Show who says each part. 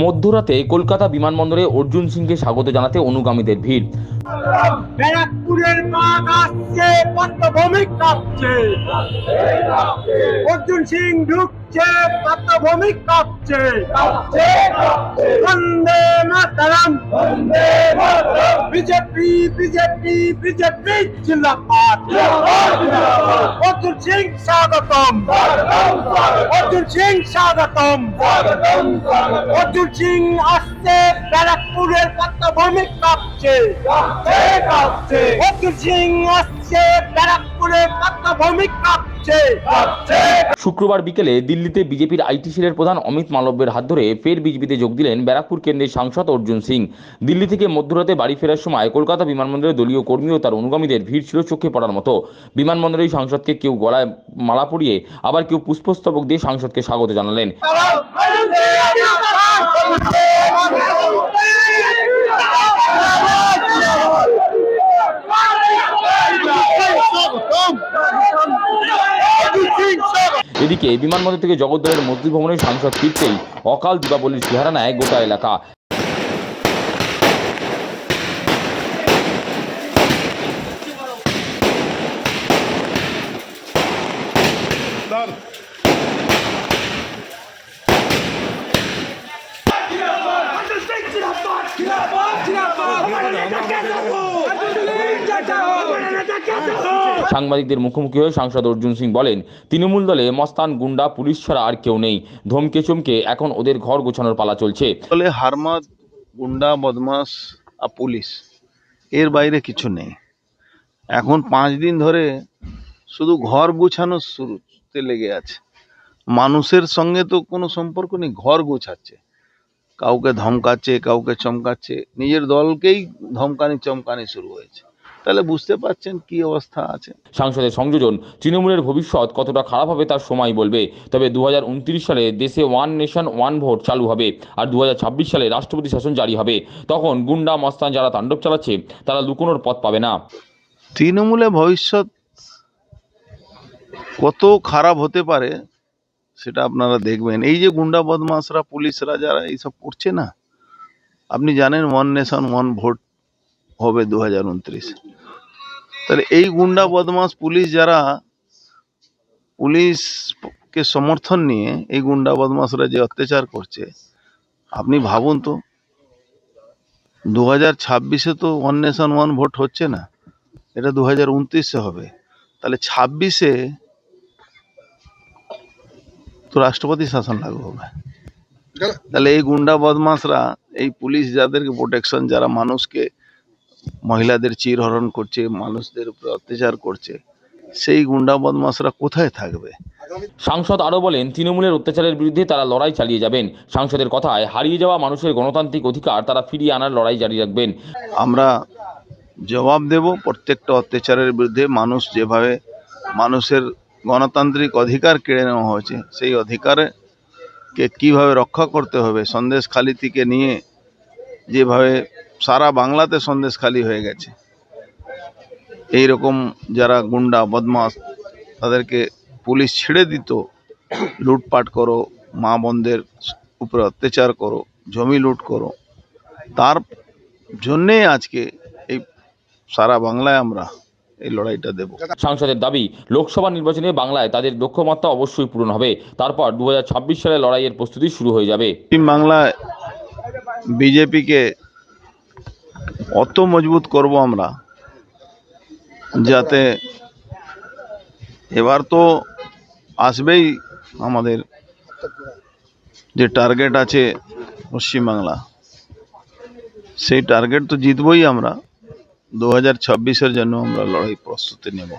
Speaker 1: মধ্যরাতে কলকাতা বিমানবন্দরে অর্জুন সিংকে স্বাগত জানাতে অনুগামীদের ভিড়।
Speaker 2: ব্যারাকপুরের বাঘ আসছে পদ্মভূমি কাঁপছে অর্জুন সিং ঢুকছে কাঁপছে Bande Mataram. BJP BJP BJP জিন্দাবাদ। অর্জুন সিং স্বাগতম। অর্জুন সিং স্বাগতম। অর্জুন সিং আসছে ব্যারাকপুরের পাত্রভূমি কাঁপছে অর্জুন সিং আসছে ব্যারাকপুরের পাত্রভূমি কাঁপছে
Speaker 1: শুক্রবার বিকেলে দিল্লিতে বিজেপির আইটি সেলের প্রধান অমিত মালব্যের হাত ধরে ফের বিজেপিতে যোগ দিলেন ব্যারাকপুর কেন্দ্রের সাংসদ অর্জুন সিং দিল্লি থেকে মধ্যরাতে বাড়ি ফেরার সময় কলকাতা বিমানবন্দরে দলীয় কর্মী ও তার অনুগামীদের ভিড় ছিল চোখে পড়ার মতো বিমানবন্দরেই সাংসদকে কেউ গলায় মালা পরিয়ে আবার কেউ পুষ্পস্তবক দিয়ে সাংসদকে স্বাগত জানালেন এদিকে বিমানবন্দর থেকে জগদ্দলের মন্ত্রী ভবনের সাংসদ ফিরতেই অকাল দীপাবলির চেহারা নেয় গোটা এলাকা। সাংবাদিকদের মুখোমুখি হয়ে সাংসদ অর্জুন সিং বলেন, তৃণমূল দলে মস্তান, গুন্ডা, পুলিশ ছাড়া আর কেউ নেই। ধমকে চমকে এখন ওদের ঘর গোছানোর পালা চলছে।
Speaker 3: বলে হারমাদ, গুন্ডা, বদমাস আর পুলিশ, এর বাইরে কিছু নেই। এখন পাঁচ দিন ধরে শুধু ঘর গুছানো শুরুতে লেগে আছে। মানুষের সঙ্গে তো কোনো সম্পর্ক নেই, ঘর গোছাচ্ছে। কাউকে ধমকাচ্ছে, কাউকে চমকাচ্ছে। নিজের দলকেই ধমকানি চমকানি শুরু হয়েছে। তাহলে বুঝতে পারছেন কি অবস্থা আছে।
Speaker 1: সাংসদের সংযোজন তৃণমূলের ভবিষ্যৎ কতটা খারাপ হবে তার সময় বলবে। তবে দু সালে দেশে ওয়ান নেশন ওয়ান ভোট চালু হবে আর দু হাজার ছাব্বিশ সালে রাষ্ট্রপতি শাসন জারি হবে। তখন গুন্ডা মস্তান যারা তাণ্ডব চালাচ্ছে তারা লুকোনোর পথ পাবে না।
Speaker 3: তৃণমূলে ভবিষ্যৎ কত খারাপ হতে পারে সেটা আপনারা দেখবেন। এই যে গুন্ডা বদমাসরা পুলিশরা যারা এইসব করছে না আপনি জানেন ওয়ান নেশন ওয়ান ভোট হবে দু হাজার উনত্রিশে। তাহলে এই গুন্ডা বদমাস পুলিশ যারা পুলিশকে সমর্থন নিয়ে এই গুন্ডা বদমাসরা যে অত্যাচার করছে আপনি ভাবুন তো দু হাজার ছাব্বিশে তো ওয়ান নেশন ওয়ান ভোট হচ্ছে না এটা দু হাজার উনত্রিশে হবে। তাহলে ছাব্বিশে তো রাষ্ট্রপতি শাসন লাগু হবে। তাহলে এই গুন্ডা বদমাসরা এই পুলিশ যাদেরকে প্রোটেকশন যারা মানুষকে মহিলাদের চিরহরণ করছে মানুষদের উপরে অত্যাচার করছে সেই গুন্ডা বদমাসরা কোথায় থাকবে?
Speaker 1: সাংসদ আরও বলেন তৃণমূলের অত্যাচারের বিরুদ্ধে তারা লড়াই চালিয়ে যাবেন। সাংসদের কথায় হারিয়ে যাওয়া মানুষের গণতান্ত্রিক অধিকার তারা ফিরিয়ে আনার লড়াই জারি রাখবেন।
Speaker 3: আমরা জবাব দেব প্রত্যেকটা অত্যাচারের বিরুদ্ধে মানুষ যেভাবে মানুষের গণতান্ত্রিক অধিকার কেড়ে নেওয়া হয়েছে সেই অধিকারে কে কীভাবে রক্ষা করতে হবে সন্দেশখালি থেকে নিয়ে যেভাবে সারা বাংলাতে সন্দেশ খালি হয়ে গেছে। এই রকম যারা গুন্ডা বদমাস তাদেরকে পুলিশ ছেড়ে দিত। লুটপাট করো মা বোনদের উপরে অত্যাচার করো জমি লুট করো। তার জন্যে আজকে এই সারা বাংলায় আমরা এই লড়াইটা দেব।
Speaker 1: সাংসদের দাবি লোকসভা নির্বাচনে বাংলায় তাদের লক্ষ্যমাত্রা অবশ্যই পূরণ হবে। তারপর দু হাজার ছাব্বিশ সালে লড়াইয়ের প্রস্তুতি শুরু হয়ে যাবে।
Speaker 3: বাংলায় বিজেপিকে অত মজবুত করব আমরা যাতে এবার তো আসবেই আমাদের যে টার্গেট আছে পশ্চিমবাংলা, সেই টার্গেট তো জিতবই আমরা। দু হাজার ছাব্বিশের জন্য আমরা লড়াই প্রস্তুতি নেব।